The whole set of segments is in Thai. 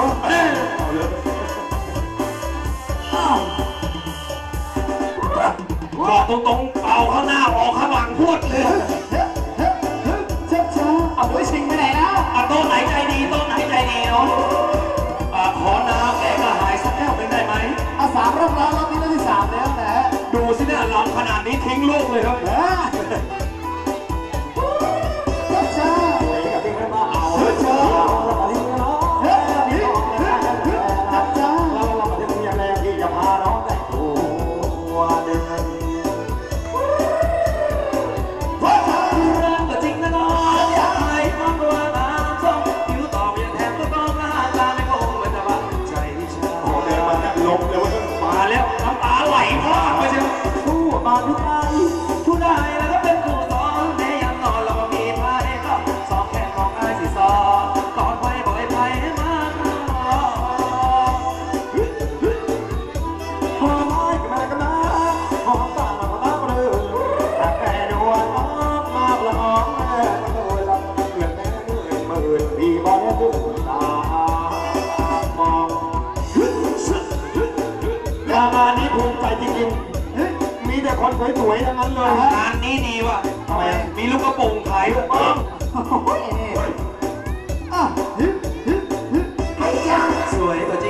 บอกตรงๆเป่าข้างหน้าออกข้างหลังพูดเลยเอาไว้ชิงไปไหนนะเอาต้นไหนใจดีต้นไหนใจดีเนาะอะขอน้ำแก้กระหายสักแก้วเป็นได้ไหมอาสามรอบแล้วรอบนี้รอบที่สามแล้วแต่ดูสิเนี่ยร้อำขนาดนี้ทิ้งลูกเลยครับางานนี้ภูมิใจจริงๆมีแต่คนสวยๆทั้งนั้นเลยฮะงานนี้ดีว่ะทำไมมีลูกกระโปรงขายบ้างเอยอ่ยสวยตัวจริง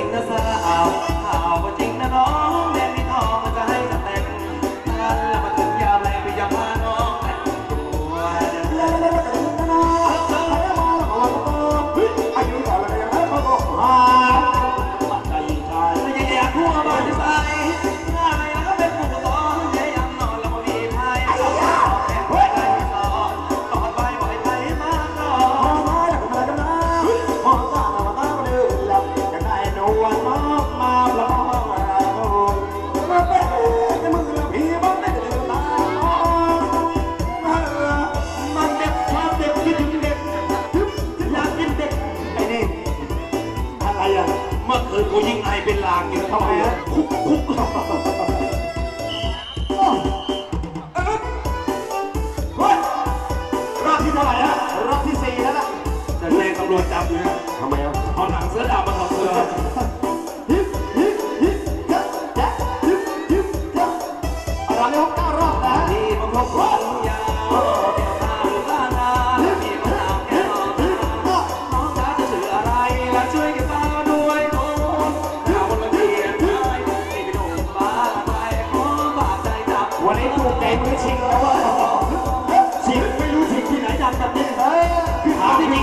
ทำไมฮะคุกคุกรอบที่เท่าไหร่ฮะรอบที่สี่แล้วล่ะแต่แรงตำรวจจับอยู่น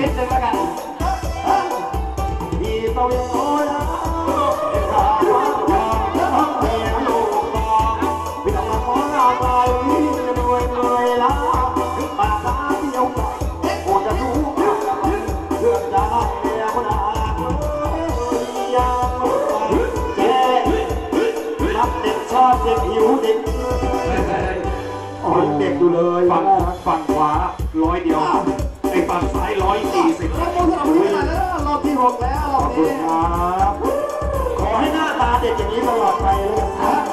นิดนึงแล้วกัวิโสนะเกขาดรู้องเมีต้องมาขอลาไปวิ่งจะรวยเลยละปากตาที่ยวไก่โคจะรู้เรื่องได้เลยนอนับเด็กชอบเด็กหิวเด็กอ่อนเด็กดูเลยฝั่งฝั่งขวาร้อยเดียว หกแล้วขอบคุณครับ ขอให้หน้าตาเด็กอย่างนี้ตลอดไปเลยครับ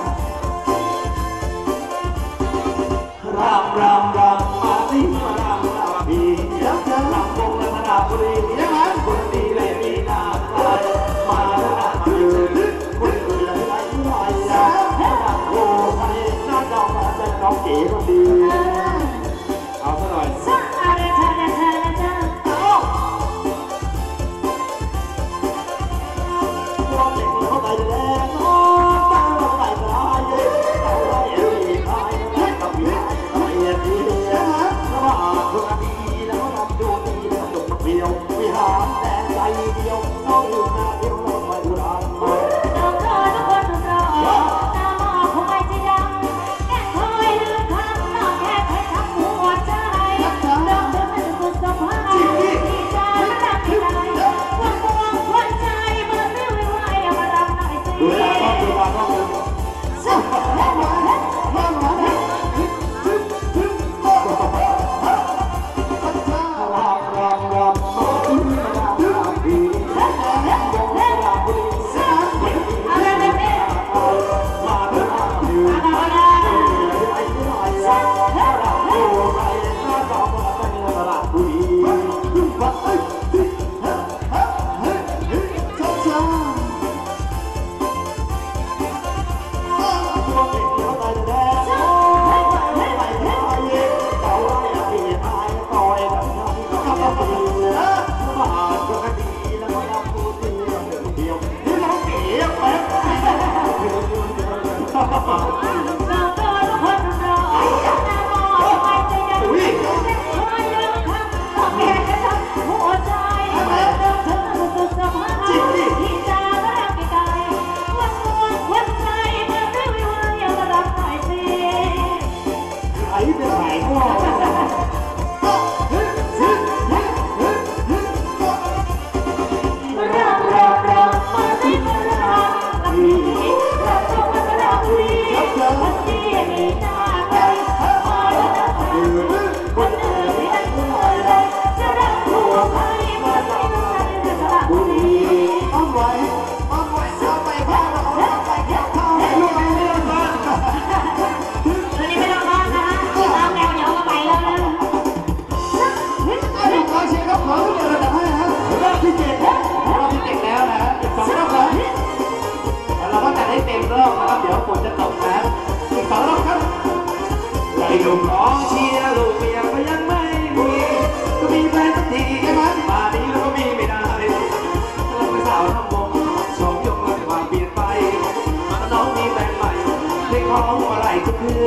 ของอะไรก็คือ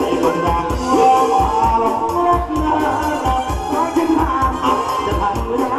ไอ้คนรักของเรารักนะรักจะมาจะทำ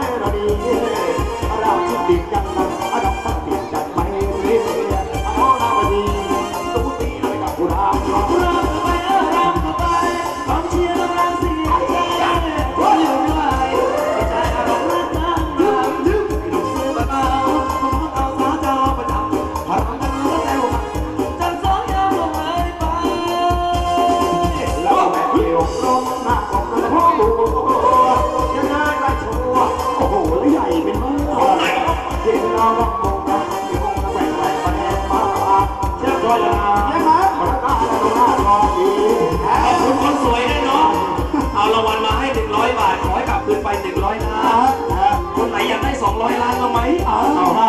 หัวใหญ่เป็นบ้าเห็นเราต้องมอกันมีองค์แหวนแหวนมแน่มากเชื่อจอยนะนะครับมาตาเราหาทองดีขอคุณสวยด้วยเนาะเอารางวัลมาให้หนึ่งร้อยบาทขอให้กลับคืนไปหนึ่งร้อยนะคนไหนอยากได้สองร้อยล้านบ้าไหมเอาห้า